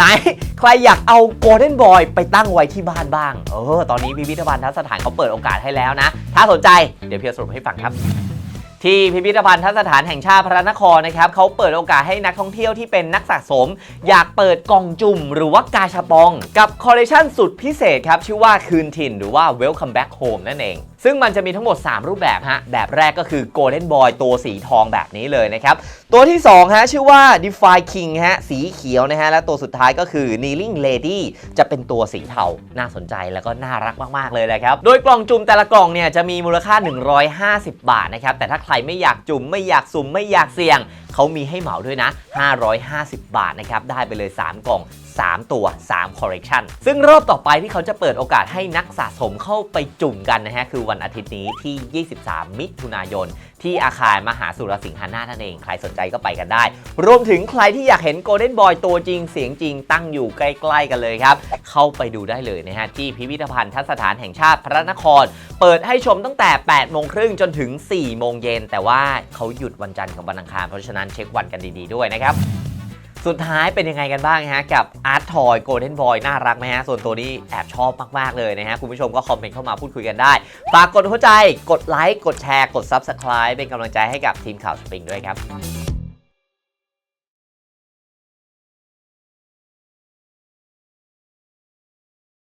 ไหน ใครอยากเอาโกลเด้นบอยไปตั้งไว้ที่บ้านบ้าง เออ ตอนนี้พิพิธภัณฑ์ทัศสถานเขาเปิดโอกาสให้แล้วนะ ถ้าสนใจ เดี๋ยวเพียสรุปให้ฟังครับ ที่พิพิธภัณฑ์ทัศสถานแห่งชาติพระนครนะครับเขาเปิดโอกาสให้นักท่องเที่ยวที่เป็นนักสะสม อยากเปิดกล่องจุ่มหรือว่ากาชาปอง กับคอลเลคชันสุดพิเศษครับ ชื่อว่าคืนถิ่นหรือว่า Welcome Back Home นั่นเอง ซึ่งมันจะมีทั้งหมด 3 รูปแบบฮะ แบบแรกก็คือ Golden Boy ตัวสีทองแบบนี้เลยนะครับ ตัวที่2ฮะชื่อว่า Defy King ฮะสีเขียวนะฮะและตัวสุดท้ายก็คือ Kneeling Lady จะเป็นตัวสีเทาน่าสนใจแล้วก็น่ารักมากๆเลยนะครับโดยกล่องจุ่มแต่ละกล่องเนี่ยจะมีมูลค่า 150 บาทนะครับแต่ถ้าใครไม่อยากจุ่มไม่อยากสุ่มไม่อยากเสี่ยง เขามีให้เหมาด้วยนะ 550 บาทนะครับ ได้ไปเลย 3 กล่อง 3 ตัว 3 คอ r เร t ชันซึ่งรอบต่อไปที่เขาจะเปิดโอกาสให้นักสะสมเข้าไปจุ่มกันนะฮะ คือวันอาทิตย์นี้ที่ 23 มิถุนายน ที่อาคารมหาสุรสิงหานานั่นเอง ใครสนใจก็ไปกันได้ รวมถึงใครที่อยากเห็นโกลเด้นบอยตัวจริงเสียงจริงตั้งอยู่ใกล้ ๆ กันเลยครับ เข้าไปดูได้เลยนะฮะที่พิพิธภัณฑ์ทัศสถานแห่งชาติพระนคร เปิดให้ชมตั้งแต่ 8 โมงครึ่งจนถึง 4 โมงเย็น แต่ว่าเขาหยุดวันจันทร์กับวันอังคาร เพราะฉะนั้นเช็ควันกันดีๆด้วยนะครับ สุดท้ายเป็นยังไงกันบ้างฮะ กับ Art Toy Golden Boy น่ารักไหมฮะ ส่วนตัวนี้แอบชอบมากๆเลยนะฮะ คุณผู้ชมก็คอมเมนต์เข้ามาพูดคุยกันได้ ฝากกดหัวใจ กดไลค์ กดแชร์ กด Subscribe เป็นกำลังใจให้กับทีมข่าวสปริงด้วยครับ